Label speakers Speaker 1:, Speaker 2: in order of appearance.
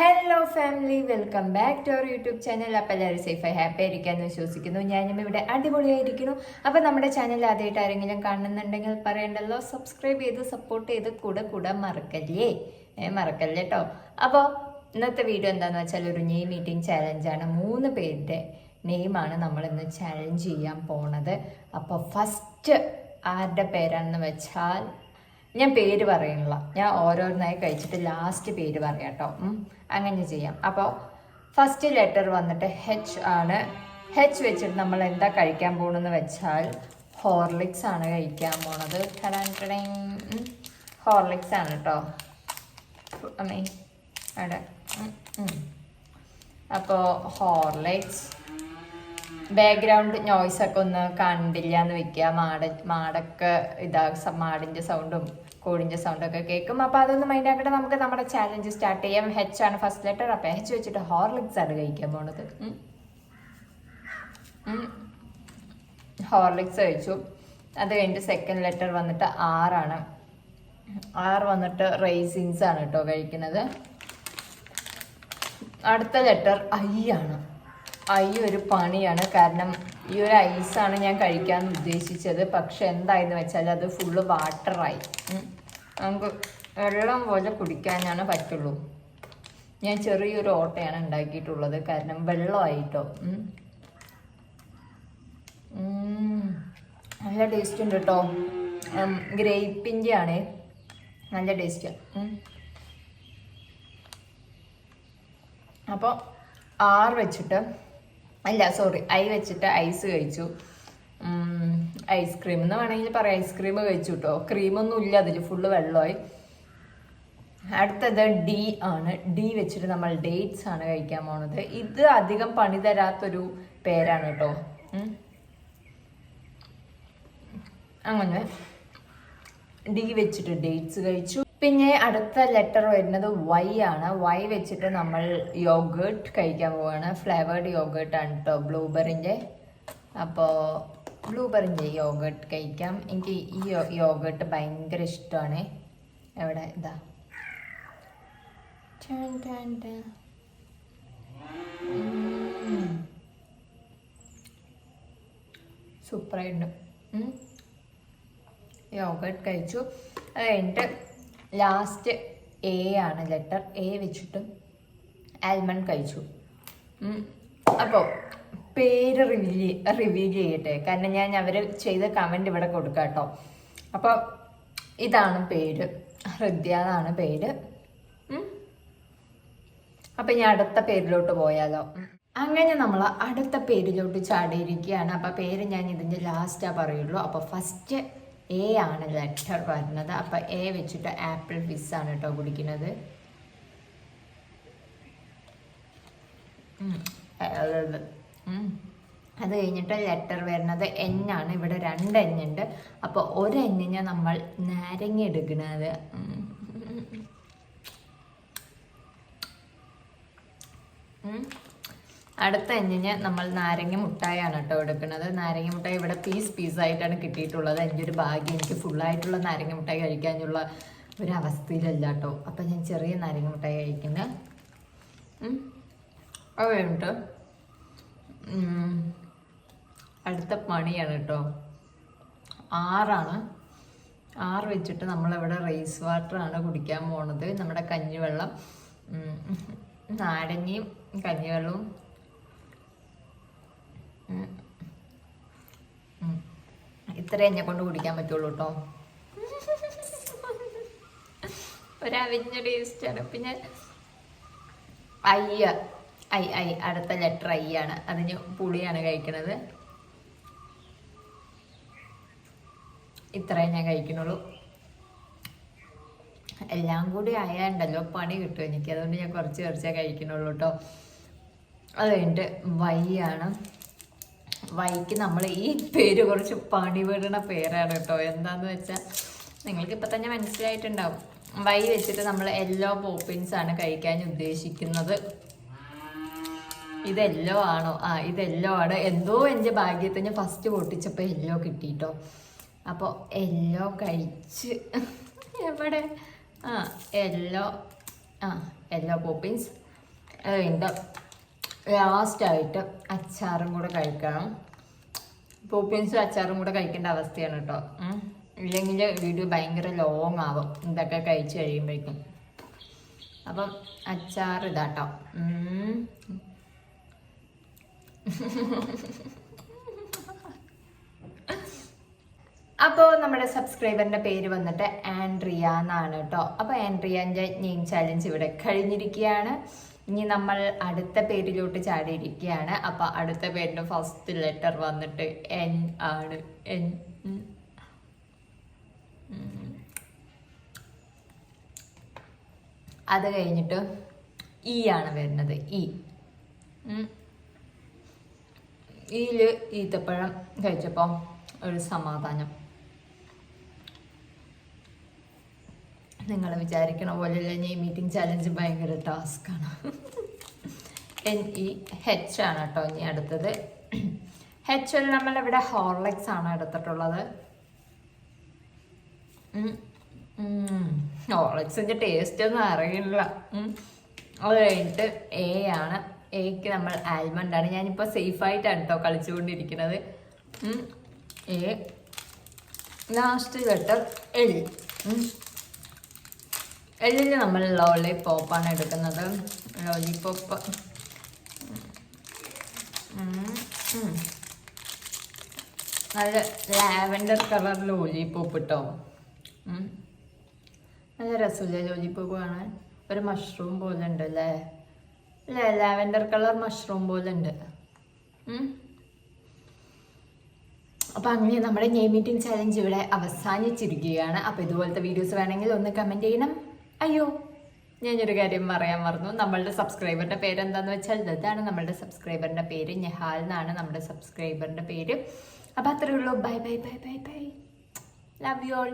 Speaker 1: Hello family welcome back to our YouTube channel അപ്പോൾ എല്ലാവരും സേഫായി happy ആയിരിക്കാമെന്ന് വിശ്വസിക്കുന്നു. ഞാനും ഇവിടെ അടിപൊളിയായിരിക്കുന്നു. അപ്പോൾ നമ്മുടെ ചാനൽ ആദ്യമായിട്ട് ആരെങ്കിലും കാണുന്നുണ്ടെങ്കിൽ പറയണ്ടല്ലോ സബ്സ്ക്രൈബ് ചെയ്ത് സപ്പോർട്ട് ചെയ്ത് കൂടെ കൂടെ മറക്കല്ലേ? മറക്കല്ലേ കേട്ടോ അപ്പോൾ ഇന്നത്തെ വീഡിയോ എന്താണെന്ന് വെച്ചാൽ ഒരു നെയ് മീറ്റിംഗ് ചാലഞ്ചാണ് മൂന്ന് പേരുടെ നെയ്മാണ് നമ്മൾ ഇന്ന് ചാലഞ്ച് ചെയ്യാൻ പോണത്. അപ്പോൾ ഫസ്റ്റ് ആരുടെ പേരാണെന്ന് വെച്ചാൽ ഞാൻ പേര് പറയുന്നില്ല. ഞാൻ ഓരോന്നായി കഴിച്ചിട്ട് ലാസ്റ്റ് പേര് പറയാം കേട്ടോ. അങ്ങനെ ചെയ്യാം. അപ്പോൾ ഫസ്റ്റ് ലെറ്റർ വന്നിട്ട് ഹെച്ച് ആണ്. ഹെച്ച് വെച്ചിട്ട് നമ്മൾ എന്താ കഴിക്കാൻ പോകണമെന്ന് വെച്ചാൽ ഹോർലിക്സ് ആണ് കഴിക്കാൻ പോണത്. ഹോർലിക്സ് ആണ് കേട്ടോ അമ്മേ അവിടെ. അപ്പോൾ ഹോർലിക്സ് ബാക്ക്ഗ്രൗണ്ട് നോയ്സ് ഒക്കെ ഒന്ന് കണ്ടില്ല എന്ന് വെക്കുക. മാട മാടൊക്കെ ഇതാ മാടിന്റെ സൗണ്ടും കോഴിന്റെ സൗണ്ടും ഒക്കെ കേൾക്കും. അപ്പൊ അതൊന്ന് മൈൻഡ് ആക്കട്ടെ. നമുക്ക് നമ്മുടെ ചാലഞ്ച് സ്റ്റാർട്ട് ചെയ്യാം. ഹെച്ച് ആണ് ഫസ്റ്റ് ലെറ്റർ അപ്പൊ ഹെച്ച് വെച്ചിട്ട് ഹോർലിക്സ് ആണ് കഴിക്കാൻ പോണത്. ഹോർലിക്സ് കഴിച്ചു. അത് കഴിഞ്ഞിട്ട് സെക്കൻഡ് ലെറ്റർ വന്നിട്ട് ആറാണ് ആറ് വന്നിട്ട് റൈസിൻസ് ആണ് കേട്ടോ കഴിക്കുന്നത്. അടുത്ത ലെറ്റർ ഐ ആണ്. ഐ ഒരു പണിയാണ്. കാരണം ഈ ഒരു ഐസാണ് ഞാൻ കഴിക്കാൻ ഉദ്ദേശിച്ചത്. പക്ഷെ എന്തായെന്ന് വെച്ചാൽ അത് ഫുള്ള് വാട്ടറായി നമുക്ക് വെള്ളം പോലെ കുടിക്കാനാണ് പറ്റുള്ളൂ. ഞാൻ ചെറിയൊരു ഓട്ടയാണ് ഉണ്ടാക്കിയിട്ടുള്ളത്. കാരണം വെള്ളമായിട്ടോ. നല്ല ടേസ്റ്റ് ഉണ്ട് കേട്ടോ ഗ്രേപ്പിന്റെ ആണ് നല്ല ടേസ്റ്റ് അപ്പോൾ ആറ് വെച്ചിട്ട് അല്ല സോറി ഐ വെച്ചിട്ട് ഐസ് കഴിച്ചു. ഐസ്ക്രീം എന്ന് വേണമെങ്കിൽ പറയാം. ഐസ്ക്രീം കഴിച്ചു കേട്ടോ ക്രീമൊന്നും ഇല്ല അതിൽ ഫുള്ള് വെള്ളമായി. അടുത്തത് ഡി ആണ്. ഡി വെച്ചിട്ട് നമ്മൾ ഡേറ്റ്സ് ആണ് കഴിക്കാൻ പോണത്. ഇത് അധികം പണി തരാത്തൊരു പേരാണ് കേട്ടോ. അങ്ങനെ. ഡി വെച്ചിട്ട് ഡേറ്റ്സ് കഴിച്ചു. പിന്നെ അടുത്ത ലെറ്റർ വരുന്നത് വൈ ആണ്. വൈ വെച്ചിട്ട് നമ്മൾ യോഗേർട്ട് കഴിക്കാൻ പോവാണ്. ഫ്ലേവേർഡ് യോഗേർട്ട് ആണ് കേട്ടോ ബ്ലൂബെറിന്റെ അപ്പോൾ ബ്ലൂബെറിന്റെ യോഗേർട്ട് കഴിക്കാം. എനിക്ക് ഈ യോഗേർട്ട് ഭയങ്കര ഇഷ്ടമാണ്. എവിടെ? ഇതാ. സൂപ്പറായിട്ടുണ്ട്. യോഗേർട്ട് കഴിച്ചു. അത് കഴിഞ്ഞിട്ട് ലാസ്റ്റ് എ ആണ് ലെറ്റർ എ വെച്ചിട്ട് ആൽമണ്ട് കഴിച്ചു. അപ്പോൾ പേര് റിവീൽ റിവ്യൂ ചെയ്യട്ടെ. കാരണം ഞാൻ അവർ ചെയ്ത കമന്റ് ഇവിടെ കൊടുക്കാം കേട്ടോ. അപ്പോൾ ഇതാണ് പേര്. ഹൃദ്യ എന്നാണ് പേര്. അപ്പം ഞാൻ അടുത്ത പേരിലോട്ട് പോയാലോ. അങ്ങനെ നമ്മൾ അടുത്ത പേരിലോട്ട് ചാടിയിരിക്കുകയാണ്. അപ്പം പേര് ഞാൻ ഇതിന്റെ ലാസ്റ്റാ പറയുള്ളൂ. അപ്പോൾ ഫസ്റ്റ് എ ആണ് ലെറ്റർ വരുന്നത് അപ്പം എ വെച്ചിട്ട് ആപ്പിൾ ഫിസ് ആണ് കേട്ടോ കുടിക്കുന്നത്. അത് കഴിഞ്ഞിട്ട് ലെറ്റർ വരുന്നത് എൻ ആണ്. ഇവിടെ രണ്ട് എൻ ഉണ്ട്. അപ്പോൾ ഒരു എന്നിന് നമ്മൾ നാരങ്ങ എടുക്കുന്നത്. ഉം. അടുത്ത അഞ്ചിന് നമ്മൾ നാരങ്ങ മുട്ടായാണ് കേട്ടോ എടുക്കുന്നത്. നാരങ്ങ മുട്ടായി ഇവിടെ പീസ് പീസായിട്ടാണ് കിട്ടിയിട്ടുള്ളത്. എന്റെ ഒരു ഭാഗ്യം എനിക്ക് ഫുള്ളായിട്ടുള്ള നാരങ്ങ മുട്ടായി കഴിക്കാനുള്ള ഒരു അവസ്ഥയിലല്ല കേട്ടോ. അപ്പം ഞാൻ ചെറിയ നാരങ്ങ മുട്ടായി കഴിക്കുന്നത്. അത് കഴിഞ്ഞിട്ട് അടുത്ത പണിയാണ് കേട്ടോ. ആറാണ്. ആറ് വെച്ചിട്ട് നമ്മളിവിടെ റൈസ് വാട്ടറാണ് കുടിക്കാൻ പോണത്. നമ്മുടെ കഞ്ഞിവെള്ളം നാരങ്ങയും കഞ്ഞിവെള്ളവും. ഇത്രേ എന്നെ കൊണ്ട് കുടിക്കാൻ പറ്റുള്ളൂ കേട്ടോ ഒരവിഞ്ഞ ടേസ്റ്റാണ് പിന്നെ അയ്യ ഐ ഐ അടുത്ത ലെറ്റർ ഐ ആണ്. അതിന് പുളിയാണ് കഴിക്കണത്. ഇത്രയും ഞാൻ കഴിക്കണുള്ളൂ എല്ലാം കൂടി ആയാണ്ടല്ലോ പണി കിട്ടും എനിക്ക്. അതുകൊണ്ട് ഞാൻ കുറച്ച് കുറച്ചേ കഴിക്കണുള്ളൂ കേട്ടോ അത് കഴിഞ്ഞിട്ട് വൈ ആണ്. വൈക്ക് നമ്മൾ ഈ പേര് കുറച്ച് പണി വിടുന്ന പേരാണ് കേട്ടോ. എന്താന്ന് വെച്ചാൽ നിങ്ങൾക്ക് ഇപ്പം തന്നെ മനസ്സിലായിട്ടുണ്ടാവും. വൈ വെച്ചിട്ട് നമ്മൾ എല്ലോ പോപ്പിൻസ് ആണ് കഴിക്കാൻ ഉദ്ദേശിക്കുന്നത്. ഇതെല്ലോ ആണോ? ആ ഇതെല്ലോ ആണ്. എന്തോ എന്റെ ഭാഗ്യത്തിന് ഫസ്റ്റ് പൊട്ടിച്ചപ്പോൾ എല്ലോ കിട്ടിയിട്ടോ അപ്പോൾ എല്ലോ കഴിച്ച് എവിടെ? ആ എല്ലോ ആ എല്ലോ പോപ്പിൻസ് അതിന്റെ ലാസ്റ്റായിട്ട് അച്ചാറും കൂടെ കഴിക്കണം. പോപ്പിൻസും അച്ചാറും കൂടെ കഴിക്കേണ്ട അവസ്ഥയാണ് കേട്ടോ ഇല്ലെങ്കിൽ വീഡിയോ ഭയങ്കര ലോങ് ആവും. ഇതൊക്കെ കഴിച്ച് കഴിയുമ്പോഴേക്കും. അപ്പം അച്ചാർ ഇതാട്ടോ. അപ്പോൾ നമ്മുടെ സബ്സ്ക്രൈബറിന്റെ പേര് വന്നിട്ട് ആൻഡ്രിയ എന്നാണ് കേട്ടോ അപ്പോൾ ആൻഡ്രിയന്റെ നെയിം ചാലഞ്ച് ഇവിടെ കഴിഞ്ഞിരിക്കുകയാണ്. ഇനി നമ്മൾ അടുത്ത പേരിലോട്ട് ചാടിയിരിക്കുകയാണ്. അപ്പൊ അടുത്ത പേരിന്റെ ഫസ്റ്റ് ലെറ്റർ വന്നിട്ട് എൻ ആണ്. എൻ. അത് കഴിഞ്ഞിട്ട് ഇ ആണ് വരുന്നത്. ഇ ഉം. ഈൽ ഈത്തപ്പഴം കഴിച്ചപ്പോൾ ഒരു സമാധാനം. നിങ്ങൾ വിചാരിക്കണ പോലെയല്ല ഞാൻ ഈ മീറ്റിംഗ് ചാലഞ്ച് ഭയങ്കര ടാസ്ക്കാണ് എൻ ഇ ഹെച്ച് ആണ് കേട്ടോ ഇനി അടുത്തത്. ഹെച്ച് എൽ നമ്മൾ ഇവിടെ ഹോർലെക്സ് ആണ് എടുത്തിട്ടുള്ളത്. ഹോർലെക്സിന്റെ ടേസ്റ്റ് ഒന്നും അറിയില്ല. അത് കഴിഞ്ഞിട്ട് എ ആണ്. എക്ക് നമ്മൾ ആൽമണ്ട് ആണ്. ഞാനിപ്പോൾ സേഫായിട്ടാണ് കേട്ടോ കളിച്ചുകൊണ്ടിരിക്കുന്നത്. എ ലാസ്റ്റ് ലെറ്റർ എൽ ഉം. എല്ലിന് നമ്മൾ ലോളിപോപ്പാണ് എടുക്കുന്നത്. ലോലിപോപ്പ് നല്ല ലാവൻഡർ കളർ ലോലിപോപ്പ് കേട്ടോ. നല്ല രസമില്ലേ ലോലിപോപ്പ് കാണാൻ? ഒരു മഷ്റൂം പോലെ ഉണ്ട് അല്ലേ അല്ലേ ലാവൻഡർ കളർ മഷ്റൂം പോലെ ഉണ്ട് അപ്പോൾ അപ്പൊ അങ്ങനെ നമ്മുടെ നെയ്മീറ്റിംഗ് ചലഞ്ച് ഇവിടെ അവസാനിച്ചിരിക്കുകയാണ്. അപ്പോൾ ഇതുപോലത്തെ വീഡിയോസ് വേണമെങ്കിൽ ഒന്ന് കമന്റ് ചെയ്യണം. അയ്യോ ഞാനൊരു കാര്യം പറയാൻ മറന്നു. നമ്മളുടെ സബ്സ്ക്രൈബറിന്റെ പേര് എന്താന്ന് വെച്ചാൽ ഇതാണ് നമ്മളുടെ സബ്സ്ക്രൈബറിന്റെ പേര്. നെഹാൽ എന്നാണ് നമ്മുടെ സബ്സ്ക്രൈബറിന്റെ പേര്. അപ്പോൾ അത്രയേ ഉള്ളൂ. Bye bye bye bye bye. Love you all